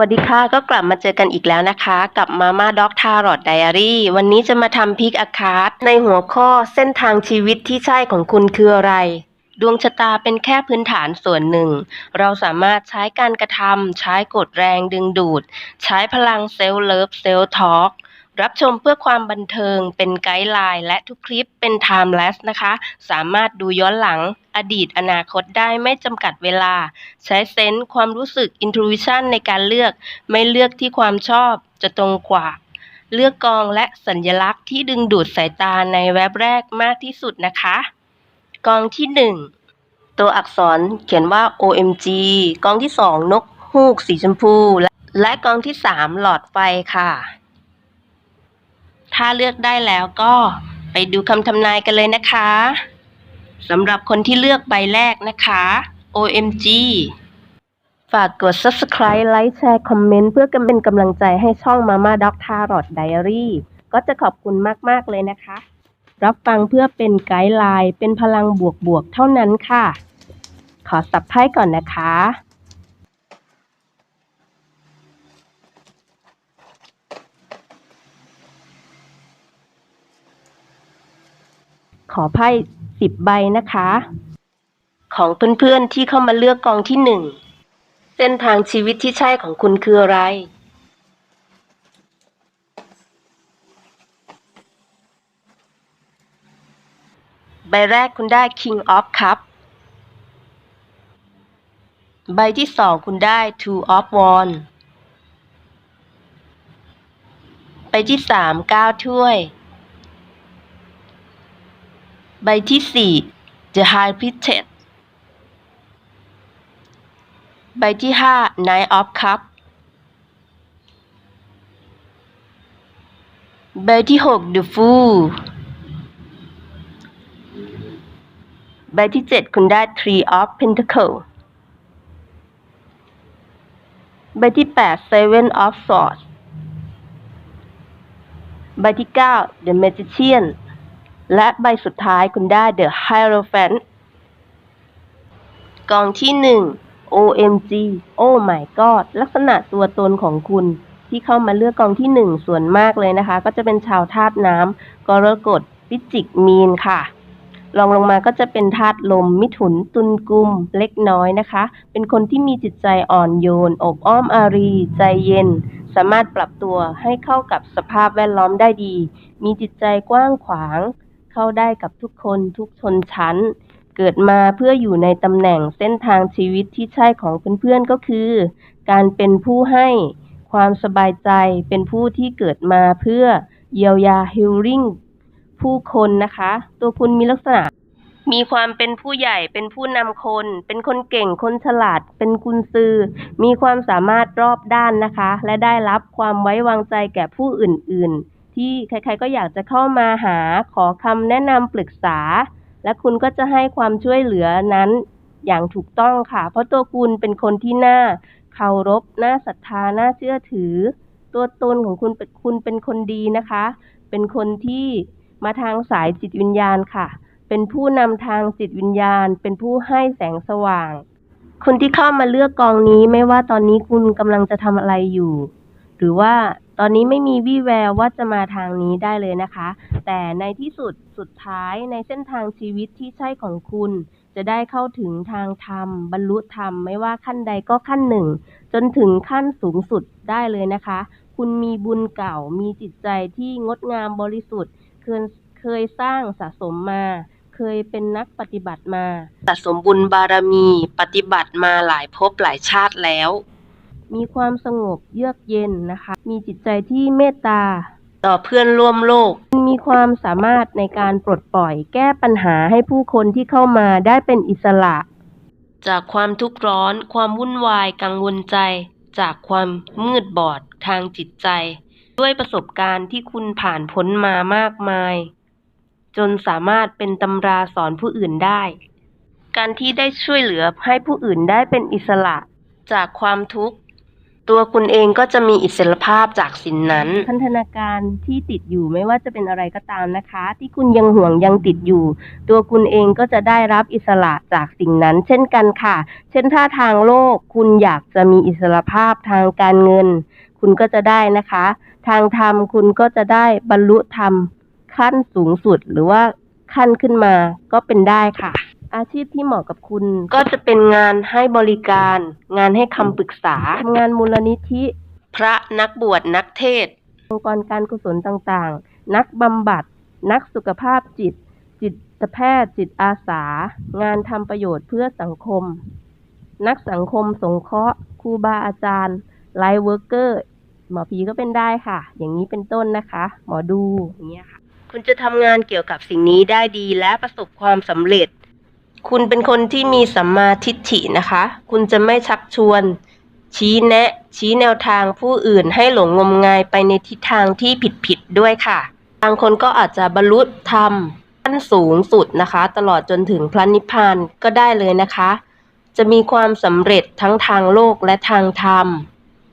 วัสดีค่ะ ก็กลับมาเจอกันอีกแล้วนะคะ กับมาม่าด็อกทารอดไดอารี่วันนี้จะมาทำพิกอาคาร์ในหัวข้อเส้นทางชีวิตที่ใช่ของคุณคืออะไร ดวงชะตาเป็นแค่พื้นฐานส่วนหนึ่ง เราสามารถใช้การกระทำใช้กดแรงดึงดูด ใช้พลังเซลล์เลิฟเซลล์ทอล์ก รับชมเพื่อความบันเทิงเป็นไกด์ไลน์และทุกคลิปเป็น timeless นะคะ สามารถดูย้อนหลัง อดีตอนาคตได้ไม่จำกัดเวลา ใช้เซนส์ความรู้สึก intuition ในการเลือก ไม่เลือกที่ความชอบจะตรงกว่า เลือกกองและสัญลักษณ์ที่ดึงดูดสายตาในเว็บแรกมากที่สุดนะคะ กองที่หนึ่งตัวอักษรเขียนว่า OMG กองที่สองนกฮูกสีชมพู และและกองที่สามหลอดไฟค่ะ ถ้าเลือกได้แล้วก็ไปดูคำทำนายกันเลยนะคะสำหรับคนที่เลือกใบแรกนะคะ OMG ฝากกด subscribe ไลค์แชร์ คอมเมนต์ เพื่อเป็นกำลังใจให้ช่อง Mama Doc Tarot Diary ก็จะขอบคุณมาก ๆ เลยนะคะ รับฟังเพื่อเป็นไกด์ไลน์ เป็นพลังบวก ๆ เท่านั้นค่ะ ขอสับไพ่ก่อนนะคะ ขอไพ่สิบใบนะคะ ของเพื่อนๆที่เข้ามาเลือกกองที่หนึ่งเส้นทางชีวิตที่ใช่ของคุณคืออะไร ใบแรกคุณได้ King of Cup ใบที่สองคุณได้ Two of Wands ใบที่สามเก้าถ้วย ใบที่สี่ The High Priestess ใบที่ห้า Nine of Cups ใบที่หก The Fool ใบที่เจ็ดคุณได้ Three of Pentacles ใบที่แปด Seven of Swords ใบที่เก้า The Magician และใบสุดท้ายคุณได้ The Hierophant กองที่หนึ่ง OMG Oh my god ลักษณะตัวตนของคุณที่เข้ามาเลือกกองที่หนึ่งส่วนมากเลยนะคะ ก็จะเป็นชาวธาตุน้ำกรกฎพิจิกมีนค่ะลองลงมาก็จะเป็นธาตุลม มิถุนตุลกุมเล็กน้อยนะคะ เป็นคนที่มีจิตใจอ่อนโยน อบอ้อมอารี ใจเย็น สามารถปรับตัวให้เข้ากับสภาพแวดล้อมได้ดี มีจิตใจกว้างขวาง เข้าได้กับทุกคนทุกชนชั้น เกิดมาเพื่ออยู่ในตำแหน่งเส้นทางชีวิตที่ใช่ของเพื่อนๆก็คือ การเป็นผู้ให้ความสบายใจเป็นผู้ที่เกิดมาเพื่อเยียวยาฮิลลิ่งผู้คนนะคะ ตัวคุณมีลักษณะ มีความเป็นผู้ใหญ่เป็นผู้นำคน เป็นคนเก่งคนฉลาด เป็นกุญซือ มีความสามารถรอบด้านนะคะ และได้รับความไว้วางใจแก่ผู้อื่น ๆ ที่ใครๆก็อยากจะเข้ามาหาขอคำแนะนำปรึกษา และคุณก็จะให้ความช่วยเหลือนั้นอย่างถูกต้องค่ะ เพราะตัวคุณเป็นคนที่น่าเคารพน่าศรัทธาน่าเชื่อถือ ตัวตนของคุณคุณเป็นคนดีนะคะ เป็นคนที่มาทางสายจิตวิญญาณค่ะ เป็นผู้นำทางจิตวิญญาณ เป็นผู้ให้แสงสว่าง คนที่เข้ามาเลือกกองนี้ไม่ว่าตอนนี้คุณกำลังจะทำอะไรอยู่ หรือว่า ตอนนี้ไม่มีวี่แววว่าจะมาทางนี้ได้เลยนะคะ แต่ในที่สุดสุดท้ายในเส้นทางชีวิตที่ใช่ของคุณ จะได้เข้าถึงทางธรรม บรรลุธรรมไม่ว่าขั้นใดก็ขั้นหนึ่ง จนถึงขั้นสูงสุดได้เลยนะคะ คุณมีบุญเก่ามีจิตใจที่งดงามบริสุทธิ์เคยเคยสร้างสะสมมา เคยเป็นนักปฏิบัติมา สะสมบุญบารมี ปฏิบัติมาหลายภพหลายชาติแล้ว มีความสงบเยือกเย็นนะคะ มีจิตใจที่เมตตา ต่อเพื่อนร่วมโลก มีความสามารถในการปลดปล่อยแก้ปัญหาให้ผู้คนที่เข้ามาได้เป็นอิสระ จากความทุกข์ร้อน ความวุ่นวายกังวลใจ จากความมืดบอดทางจิตใจ ด้วยประสบการณ์ที่คุณผ่านพ้นมามากมาย จนสามารถเป็นตำราสอนผู้อื่นได้ การที่ได้ช่วยเหลือให้ผู้อื่นได้เป็นอิสระจากความทุกข์ ตัวคุณเองก็จะมีอิสรภาพจากสิ่งนั้น พันธนาการที่ติดอยู่ไม่ว่าจะเป็นอะไรก็ตามนะคะ ที่คุณยังห่วงยังติดอยู่ ตัวคุณเองก็จะได้รับอิสระจากสิ่งนั้น เช่นกันค่ะ เช่นถ้าทางโลกคุณอยากจะมีอิสรภาพทางการเงิน คุณก็จะได้นะคะ ทางธรรมคุณก็จะได้บรรลุธรรมขั้นสูงสุดหรือว่าขั้นขึ้นมาก็เป็นได้ค่ะ อาชีพที่เหมาะกับคุณ ก็จะเป็นงานให้บริการ งานให้คำปรึกษาทำงานมูลนิธิ พระนักบวชนักเทศน์องค์กรการกุศลต่างๆ นักบำบัด นักสุขภาพจิต จิตแพทย์จิตอาสา งานทำประโยชน์เพื่อสังคม นักสังคมสงเคราะห์ครูบาอาจารย์ไลฟ์เวิร์กเกอร์หมอผีก็เป็นได้ค่ะ อย่างนี้เป็นต้นนะคะ หมอดูอย่างเงี้ยค่ะ คุณจะทำงานเกี่ยวกับสิ่งนี้ได้ดีและประสบความสำเร็จ คุณเป็นคนที่มีสัมมาทิฏฐินะคะ คุณจะไม่ชักชวน ชี้แนะ ชี้แนวทางผู้อื่นให้หลงงมงายไปในทิศทางที่ผิดๆด้วยค่ะ บางคนก็อาจจะบรรลุธรรมขั้นสูงสุดนะคะ ตลอดจนถึงพระนิพพานก็ได้เลยนะคะ จะมีความสำเร็จทั้งทางโลกและทางธรรม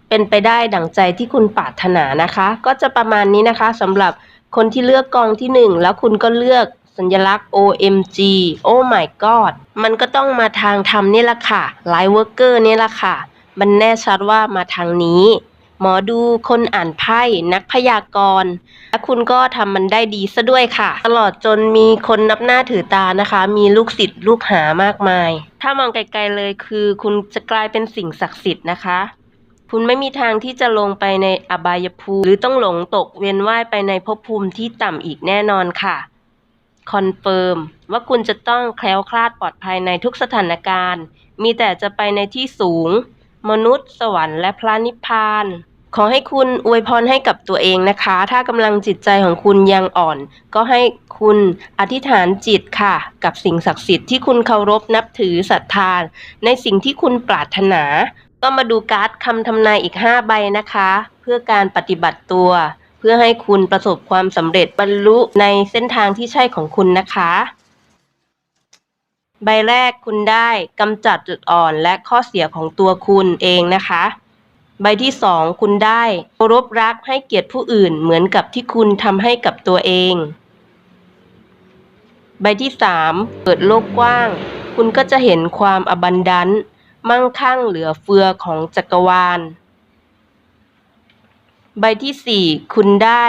เป็นไปได้ดั่งใจที่คุณปรารถนานะคะ ก็จะประมาณนี้นะคะสำหรับคนที่เลือกกองที่หนึ่งแล้วคุณก็เลือก สัญลักษณ์ OMG Oh my god มันก็ต้องมาทางธรรมนี่แหละค่ะ Light Worker นี่แหละค่ะ มันแน่ชัดว่ามาทางนี้ หมอดูคนอ่านไพ่นักพยากรณ์และคุณก็ทำมันได้ดีซะด้วยค่ะ ตลอดจนมีคนนับหน้าถือตานะคะ มีลูกศิษย์ลูกหามากมาย ถ้ามองไกลๆเลยคือ คุณจะกลายเป็นสิ่งศักดิ์สิทธิ์นะคะคุณไม่มีทางที่จะลงไปในอบายภูมิหรือต้องหลงตกเวียนว่ายไปในภพภูมิที่ต่ำอีกแน่นอนค่ะ คอนเฟิร์มว่าคุณจะต้องแคล้วคลาดปลอดภัยในทุกสถานการณ์ มีแต่จะไปในที่สูง มนุษย์ สวรรค์และพระนิพพาน ขอให้คุณอวยพรให้กับตัวเองนะคะ ถ้ากำลังจิตใจของคุณยังอ่อน ก็ให้คุณอธิษฐานจิตค่ะ กับสิ่งศักดิ์สิทธิ์ที่คุณเคารพนับถือศรัทธาในสิ่งที่คุณปรารถนา ก็มาดูการ์ดคำทำนายอีก 5 ใบนะคะ เพื่อการปฏิบัติตัว พื่อให้คุณประสบความสำเร็จบรรลุในเส้นทางที่ใช่ของคุณนะคะ ใบแรกคุณได้กำจัดจุดอ่อนและข้อเสียของตัวคุณเองนะคะ ใบที่สองคุณได้เคารพรักให้เกียรติผู้อื่นเหมือนกับที่คุณทำให้กับตัวเอง ใบที่สามเปิดโลกกว้าง คุณก็จะเห็นความอบันดันต์มั่งคั่งเหลือเฟือของจักรวาล ใบที่สี่คุณได้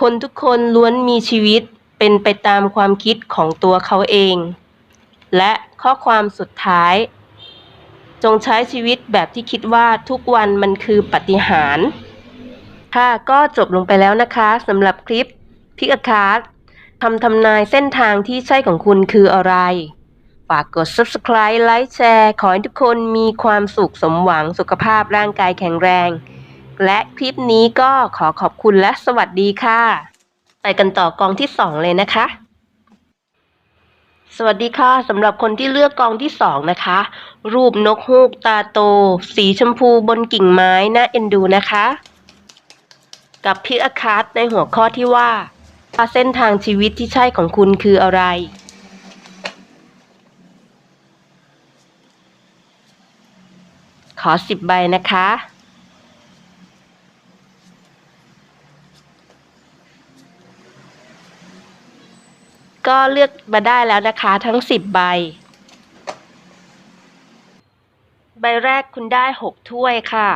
คนทุกคนล้วนมีชีวิตเป็นไปตามความคิดของตัวเขาเอง และข้อความสุดท้าย จงใช้ชีวิตแบบที่คิดว่าทุกวันมันคือปฏิหาร ค่ะก็จบลงไปแล้วนะคะสำหรับคลิปพิกคาร์ดทำทำนายเส้นทางที่ใช่ของคุณคืออะไร ฝากกด subscribe ไลค์แชร์ ขอให้ทุกคนมีความสุขสมหวังสุขภาพร่างกายแข็งแรง และคลิปนี้ก็ขอขอบคุณและสวัสดีค่ะ ไปกันต่อกองที่สองเลยนะคะ สวัสดีค่ะสำหรับคนที่เลือกกองที่สองนะคะ รูปนกฮูกตาโต สีชมพูบนกิ่งไม้น่าเอ็นดูนะคะ กับพิกอาคาร์ดในหัวข้อที่ว่าเส้นทางชีวิตที่ใช่ของคุณคืออะไรขอสิบใบนะคะ ก็เลือกมาได้แล้วนะคะ ทั้งสิบใบ ใบแรกคุณได้หกถ้วยค่ะ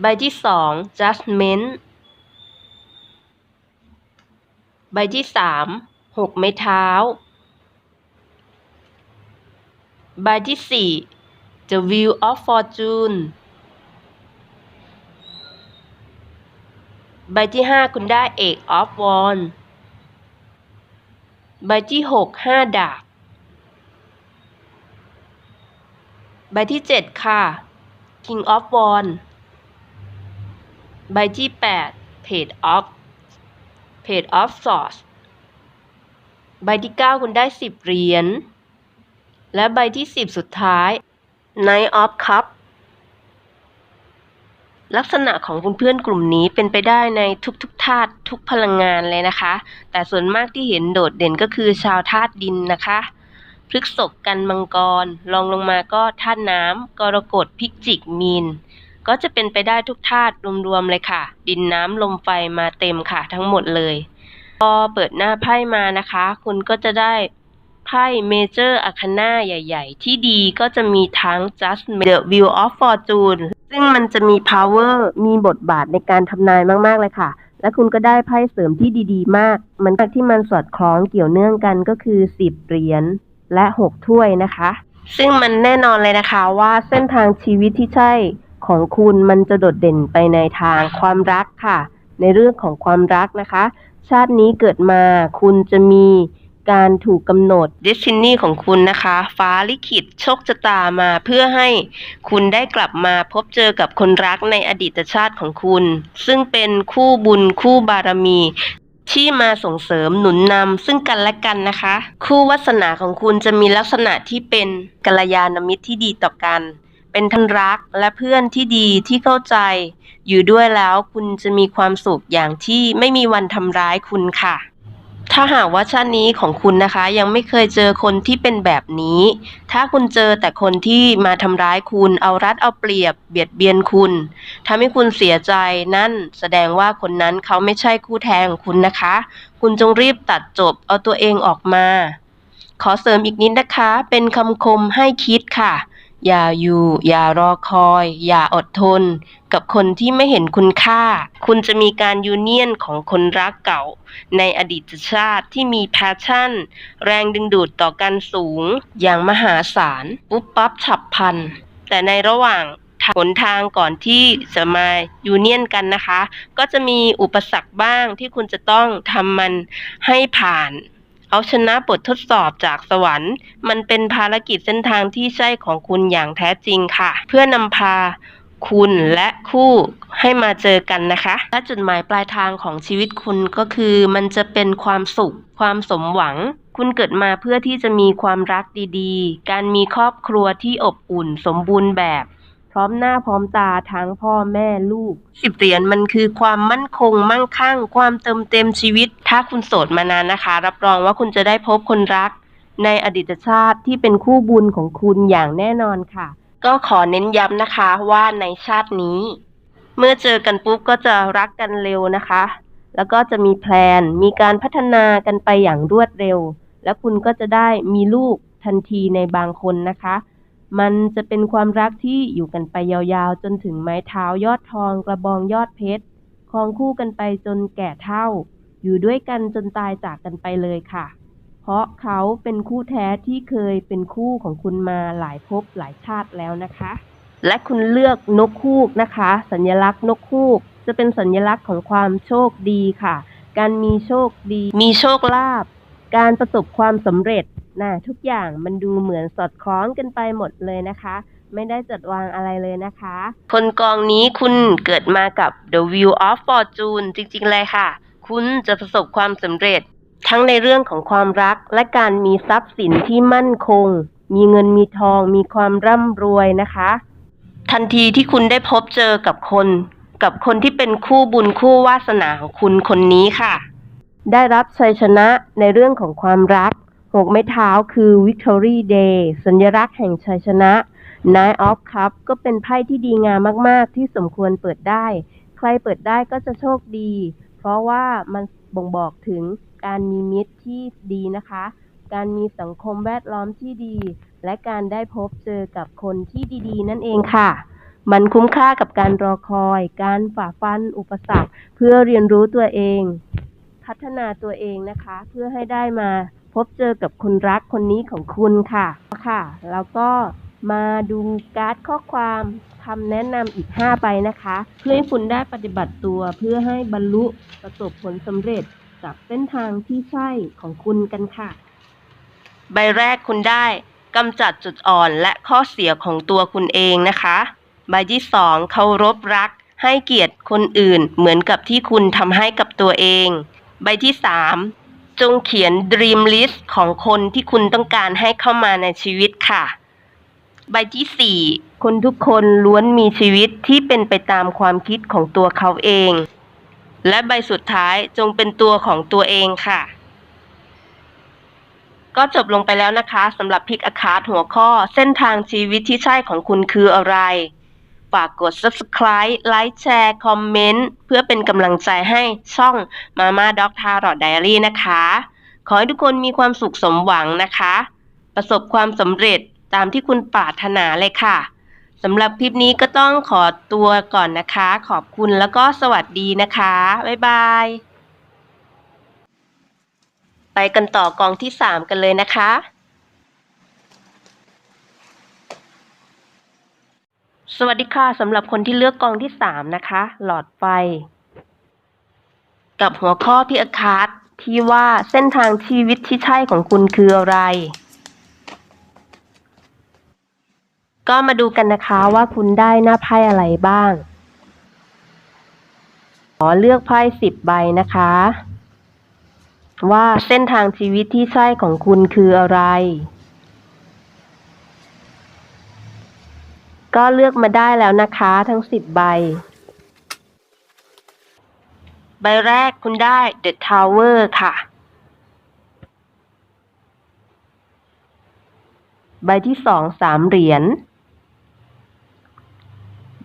ใบที่สอง judgment ใบที่สามหกไม้เท้า ใบที่สี่ the wheel of fortune ใบที่ห้าคุณได้เอก of wand ใบที่หกห้าดาบ ใบที่เจ็ดค่ะ king of w a n ใบที่แปด page of page of swords ใบที่เก้าคุณได้สิบเหรียญ และใบที่สิบสุดท้าย Knight of Cup ลักษณะของเพื่อนๆกลุ่มนี้เป็นไปได้ในทุกๆธาตุทุกพลังงานเลยนะคะ แต่ส่วนมากที่เห็นโดดเด่นก็คือชาวธาตุดินนะคะพฤกษกกันมังกรรองลงมาก็ธาตุน้ำกรกฎพิจิกมีน ก็จะเป็นไปได้ทุกธาตุรวมๆเลยค่ะ ดินน้ำลมไฟมาเต็มค่ะ ทั้งหมดเลย พอเปิดหน้าไพ่มานะคะ คุณก็จะได้ไพ่เมเจอร์อาคาน่าใหญ่ ๆ ที่ดีก็จะมีทั้ง Just The Wheel of Fortune ซึ่งมันจะมี power มีบทบาทในการทำนายมาก ๆ เลยค่ะ และคุณก็ได้ไพ่เสริมที่ดี ๆ มาก มันที่มันสอดคล้องเกี่ยวเนื่องกันก็คือ 10 เหรียญและ 6 ถ้วยนะคะ ซึ่งมันแน่นอนเลยนะคะว่าเส้นทางชีวิตที่ใช่ของคุณมันจะโดดเด่นไปในทางความรักค่ะ ในเรื่องของความรักนะคะ ชาตินี้เกิดมาคุณจะมี การถูกกำหนด destiny ของคุณนะคะ ฟ้าลิขิตโชคชะตามาเพื่อให้คุณได้กลับมาพบเจอกับคนรักในอดีตชาติของคุณ ซึ่งเป็นคู่บุญคู่บารมีที่มาส่งเสริมหนุนนำซึ่งกันและกันนะคะ คู่วาสนาของคุณจะมีลักษณะที่เป็นกัลยาณมิตรที่ดีต่อกัน เป็นท่านรักและเพื่อนที่ดีที่เข้าใจ อยู่ด้วยแล้วคุณจะมีความสุขอย่างที่ไม่มีวันทำร้ายคุณค่ะ ถ้าหากว่าชาตินี้ของคุณนะคะ ยังไม่เคยเจอคนที่เป็นแบบนี้ ถ้าคุณเจอแต่คนที่มาทำร้ายคุณ เอารัดเอาเปรียบ เบียดเบียนคุณทำให้คุณเสียใจนั่นแสดงว่าคนนั้นเขาไม่ใช่คู่แท้ของคุณนะคะ คุณจงรีบตัดจบเอาตัวเองออกมา ขอเสริมอีกนิดนะคะ เป็นคำคมให้คิดค่ะ อย่าอยู่ อย่ารอคอย อย่าอดทน กับคนที่ไม่เห็นคุณค่า คุณจะมีการยูเนียนของคนรักเก่า ในอดีตชาติที่มีแพชชั่น แรงดึงดูดต่อกันสูง อย่างมหาศาลปุ๊บปั๊บฉับพลัน แต่ในระหว่างหนทางก่อนที่จะมายูเนียนกันนะคะ ก็จะมีอุปสรรคบ้างที่คุณจะต้องทำมันให้ผ่าน เอาชนะบททดสอบจากสวรรค์ มันเป็นภารกิจเส้นทางที่ใช่ของคุณอย่างแท้จริงค่ะ เพื่อนำพาคุณและคู่ให้มาเจอกันนะคะ และจุดหมายปลายทางของชีวิตคุณก็คือมันจะเป็นความสุข ความสมหวัง คุณเกิดมาเพื่อที่จะมีความรักดีๆ การมีครอบครัวที่อบอุ่นสมบูรณ์แบบ พร้อมหน้าพร้อมตาทั้งพ่อแม่ลูกสิบเหรียญมันคือความมั่นคง มั่งคั่ง ความเติมเต็มชีวิต ถ้าคุณโสดมานานนะคะ รับรองว่าคุณจะได้พบคนรัก ในอดีตชาติที่เป็นคู่บุญของคุณอย่างแน่นอนค่ะ ก็ขอเน้นย้ำนะคะว่าในชาตินี้ เมื่อเจอกันปุ๊บก็จะรักกันเร็วนะคะ แล้วก็จะมีแพลนมีการพัฒนากันไปอย่างรวดเร็ว แล้วคุณก็จะได้มีลูกทันทีในบางคนนะคะ มันจะเป็นความรักที่อยู่กันไปยาวๆ จนถึงไม้เท้ายอดทองกระบองยอดเพชรคองคู่กันไปจนแก่เฒ่า อยู่ด้วยกันจนตายจากกันไปเลยค่ะ เพราะเขาเป็นคู่แท้ที่เคยเป็นคู่ของคุณมาหลายภพหลายชาติแล้วนะคะ และคุณเลือกนกฮูกนะคะ สัญลักษณ์นกฮูก จะเป็นสัญลักษณ์ของความโชคดีค่ะ การมีโชคดี มีโชคลาภการประสบความสำเร็จ นะทุกอย่างมันดูเหมือนสอดคล้องกันไปหมดเลยนะคะ ไม่ได้จัดวางอะไรเลยนะคะ คนกองนี้คุณเกิดมากับ The Wheel of Fortune จริง ๆ เลยค่ะ คุณจะประสบความสำเร็จ ทั้งในเรื่องของความรักและการมีทรัพย์สินที่มั่นคง มีเงินมีทอง มีความร่ำรวยนะคะ ทันทีที่คุณได้พบเจอกับคน กับคนที่เป็นคู่บุญคู่วาสนาของคุณคนนี้ค่ะ ได้รับชัยชนะในเรื่องของความรัก หกไม้เท้าคือ Victory Day สัญลักษณ์แห่งชัยชนะ Nine of Cup ก็เป็นไพ่ที่ดีงามมาก ๆ ที่สมควรเปิดได้ ใครเปิดได้ก็จะโชคดี เพราะว่ามันบ่งบอกถึงการมีมิตรที่ดีนะคะ การมีสังคมแวดล้อมที่ดี และการได้พบเจอกับคนที่ดี ๆ นั่นเองค่ะ มันคุ้มค่ากับการรอคอย การฝ่าฟันอุปสรรค เพื่อเรียนรู้ตัวเอง พัฒนาตัวเองนะคะ เพื่อให้ได้มา พบเจอกับคนรักคนนี้ของคุณค่ะค่ะ แล้วก็มาดูการ์ดข้อความคำแนะนำอีก 5 ใบนะคะเพื่อให้คุณได้ปฏิบัติตัวเพื่อให้บรรลุประสบผลสำเร็จกับเส้นทางที่ใช่ของคุณกันค่ะ ใบแรกคุณได้กำจัดจุดอ่อนและข้อเสียของตัวคุณเองนะคะ ใบที่สองเคารพรัก ให้เกียรติคนอื่นเหมือนกับที่คุณทำให้กับตัวเอง ใบที่สาม จงเขียน Dream List ของคนที่คุณต้องการให้เข้ามาในชีวิตค่ะ ใบที่สี่คนทุกคนล้วนมีชีวิตที่เป็นไปตามความคิดของตัวเขาเอง และใบสุดท้ายจงเป็นตัวของตัวเองค่ะ ก็จบลงไปแล้วนะคะสำหรับพิกอาคาร์หัวข้อเส้นทางชีวิตที่ใช่ของคุณคืออะไร ฝากกด subscribe ไลค์แชร์ คอมเมนต์ เพื่อเป็นกำลังใจให้ช่อง Mama Dog Tarot Diary นะคะ ขอให้ทุกคนมีความสุขสมหวังนะคะ ประสบความสำเร็จตามที่คุณปรารถนาเลยค่ะสำหรับคลิปนี้ก็ต้องขอตัวก่อนนะคะ ขอบคุณแล้วก็สวัสดีนะคะ บ๊ายบาย ไปกันต่อกองที่สามกันเลยนะคะ สวัสดีค่ะสำหรับคนที่เลือกกองที่สามนะคะ หลอดไฟ กับหัวข้อที่อาคาร์ที่ว่าเส้นทางชีวิตที่ใช่ของคุณคืออะไร ก็มาดูกันนะคะว่าคุณได้หน้าไพ่อะไรบ้าง ขอเลือกไพ่สิบใบนะคะ ว่าเส้นทางชีวิตที่ใช่ของคุณคืออะไร ก็เลือกมาได้แล้วนะคะทั้งสิบใบ ใบแรกคุณได้ The Tower ค่ะ ใบที่สองสามเหรียญ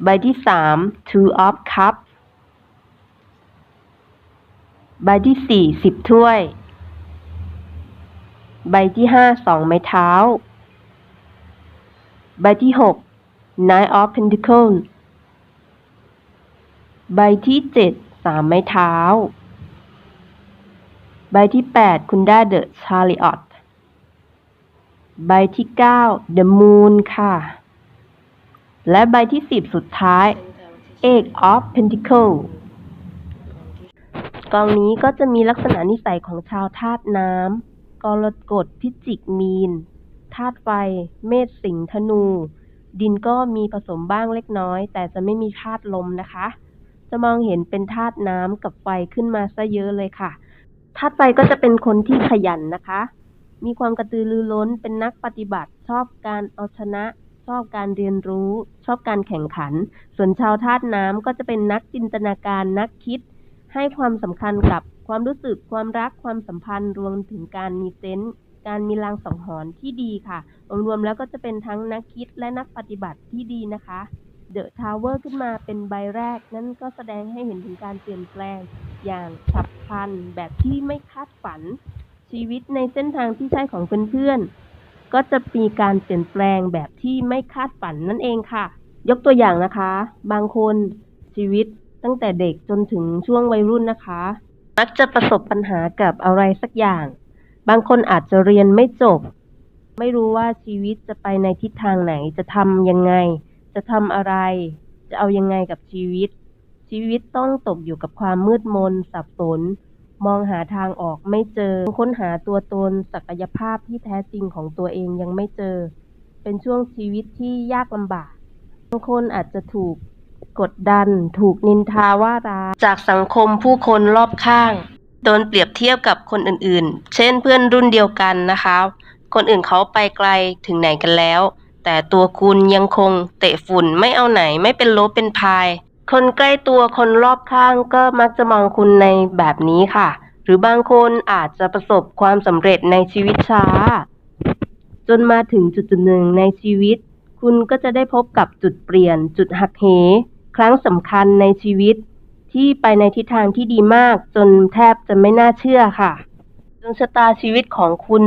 ใบที่สาม Two of Cups ใบที่สี่สิบถ้วย ใบที่ห้าสองไม้เท้า ใบที่หก Nine of Pentacles ใบที่เจ็ดสามไม้เท้า ใบที่แปดคุณได้ The Chariot ใบที่เก้า The Moon ค่ะ และใบที่สิบสุดท้าย Eight of Pentacles กองนี้ก็จะมีลักษณะนิสัยของชาวธาตุน้ำกรกฎพิจิกมีนธาตุไฟ เมษสิงห์ธนู ดินก็มีผสมบ้างเล็กน้อย แต่จะไม่มีธาตุลมนะคะ จะมองเห็นเป็นธาตุน้ำกับไฟขึ้นมาซะเยอะเลยค่ะธาตุไฟก็จะเป็นคนที่ขยันนะคะ มีความกระตือรือร้นเป็นนักปฏิบัติ ชอบการเอาชนะ ชอบการเรียนรู้ ชอบการแข่งขัน ส่วนชาวธาตุน้ำก็จะเป็นนักจินตนาการนักคิด ให้ความสำคัญกับความรู้สึกความรักความสัมพันธ์รวมถึงการมีเซนส์ การมีลางสังหรณ์ที่ดีค่ะ รวมๆแล้วก็จะเป็นทั้งนักคิดและนักปฏิบัติที่ดีนะคะเดอะทาวเวอร์ขึ้นมาเป็นใบแรก นั่นก็แสดงให้เห็นถึงการเปลี่ยนแปลง อย่างฉับพลันแบบที่ไม่คาดฝัน ชีวิตในเส้นทางที่ใช่ของเพื่อนๆ ก็จะมีการเปลี่ยนแปลงแบบที่ไม่คาดฝันนั่นเองค่ะ ยกตัวอย่างนะคะ บางคนชีวิตตั้งแต่เด็กจนถึงช่วงวัยรุ่นนะคะ มักจะประสบปัญหากับอะไรสักอย่าง บางคนอาจจะเรียนไม่จบ ไม่รู้ว่าชีวิตจะไปในทิศทางไหน จะทำยังไง จะทำอะไร จะเอายังไงกับชีวิต ชีวิตต้องตกอยู่กับความมืดมน สับสน มองหาทางออกไม่เจอ ค้นหาตัวตน ศักยภาพที่แท้จริงของตัวเองยังไม่เจอ เป็นช่วงชีวิตที่ยากลำบาก บางคนอาจจะถูกกดดัน ถูกนินทาว่าร้ายจากสังคมผู้คนรอบข้าง โดนเปรียบเทียบกับคนอื่นๆ เช่นเพื่อนรุ่นเดียวกันนะคะ คนอื่นเขาไปไกลถึงไหนกันแล้ว แต่ตัวคุณยังคงเตะฝุ่นไม่เอาไหนไม่เป็นลบเป็นพาย คนใกล้ตัวคนรอบข้างก็มักจะมองคุณในแบบนี้ค่ะ หรือบางคนอาจจะประสบความสำเร็จในชีวิตช้า จนมาถึงจุดจุดหนึ่งในชีวิต คุณก็จะได้พบกับจุดเปลี่ยน จุดหักเห ครั้งสำคัญในชีวิต ที่ไปในทิศทางที่ดีมาก จนแทบจะไม่น่าเชื่อค่ะดวงชะตาชีวิตของคุณ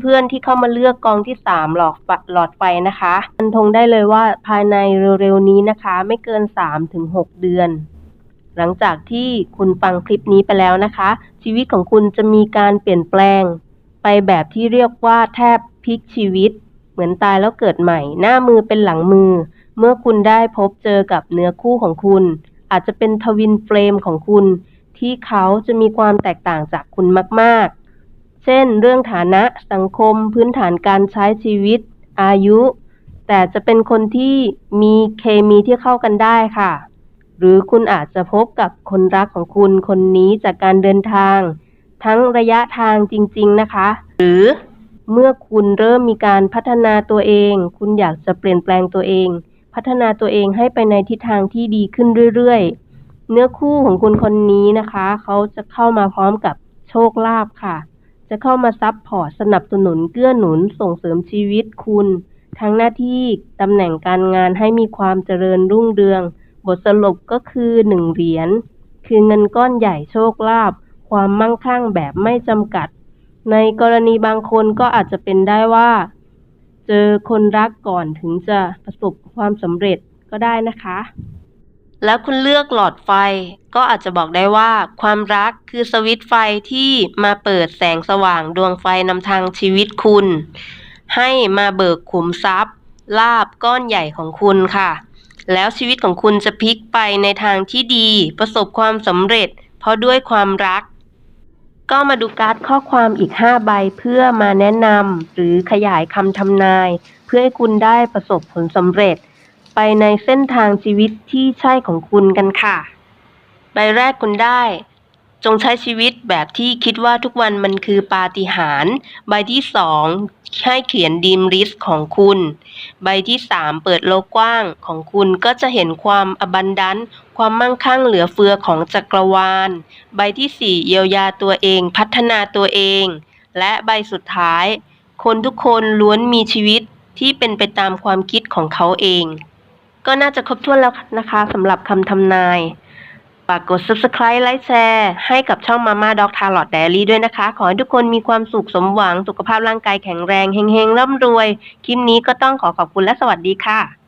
เพื่อนๆที่เข้ามาเลือกกองที่สามหลอดไฟหลอดไฟนะคะฟันธงได้เลยว่าภายในเร็วๆนี้นะคะ ไม่เกินสามถึงหกเดือน หลังจากที่คุณฟังคลิปนี้ไปแล้วนะคะ ชีวิตของคุณจะมีการเปลี่ยนแปลง ไปแบบที่เรียกว่าแทบพลิกชีวิต เหมือนตายแล้วเกิดใหม่ หน้ามือเป็นหลังมือ เมื่อคุณได้พบเจอกับเนื้อคู่ของคุณ อาจจะเป็นทวินเฟรมของคุณ ที่เขาจะมีความแตกต่างจากคุณมาก ๆ เช่น เรื่องฐานะสังคม พื้นฐานการใช้ชีวิต อายุ แต่จะเป็นคนที่มีเคมีที่เข้ากันได้ค่ะ หรือคุณอาจจะพบกับคนรักของคุณคนนี้จากการเดินทาง ทั้งระยะทางจริง ๆ นะคะ หรือเมื่อคุณเริ่มมีการพัฒนาตัวเอง คุณอยากจะเปลี่ยนแปลงตัวเอง พัฒนาตัวเองให้ไปในทิศทางที่ดีขึ้นเรื่อยๆ เนื้อคู่ของคุณคนนี้นะคะ เขาจะเข้ามาพร้อมกับโชคลาภค่ะ จะเข้ามาซับพอร์ตสนับสนุนเกื้อหนุนส่งเสริมชีวิตคุณทั้งหน้าที่ตำแหน่งการงานให้มีความเจริญรุ่งเรือง บทสรุปก็คือหนึ่งเหรียญคือเงินก้อนใหญ่โชคลาภความมั่งคั่งแบบไม่จำกัด ในกรณีบางคนก็อาจจะเป็นได้ว่า เจอคนรักก่อนถึงจะประสบความสำเร็จก็ได้นะคะ แล้วคุณเลือกหลอดไฟก็อาจจะบอกได้ว่า ความรักคือสวิตไฟที่มาเปิดแสงสว่างดวงไฟนำทางชีวิตคุณ ให้มาเบิกขุมทรัพย์ ลาบก้อนใหญ่ของคุณค่ะ แล้วชีวิตของคุณจะพลิกไปในทางที่ดี ประสบความสำเร็จ เพราะด้วยความรัก ก็มาดูการ์ดข้อความอีก 5 ใบเพื่อมาแนะนำหรือขยายคำทำนาย เพื่อให้คุณได้ประสบผลสำเร็จ ไปในเส้นทางชีวิตที่ใช่ของคุณกันค่ะ ใบแรกคุณได้ จงใช้ชีวิตแบบที่คิดว่าทุกวันมันคือปาฏิหาริย์ใบที่สองให้เขียนดีมลิสของคุณ ใบที่สามเปิดโลกกว้างของคุณก็จะเห็นความอบันดันความมั่งคั่งเหลือเฟือของจักรวาล ใบที่สี่เยียวยาตัวเองพัฒนาตัวเอง และใบสุดท้าย คนทุกคนล้วนมีชีวิตที่เป็นไปตามความคิดของเขาเอง ก็น่าจะครบถ้วนแล้วนะคะสำหรับคำทำนาย ฝากกด subscribe ไลค์แชร์ ให้กับช่องมาม่าด็อกทาร์ลอด d ดลี่ด้วยนะคะ ขอให้ทุกคนมีความสุขสมหวัง สุขภาพร่างกายแข็งแรง เฮงๆ ร่ำรวย คลิปนี้ก็ต้องขอขอบคุณและสวัสดีค่ะ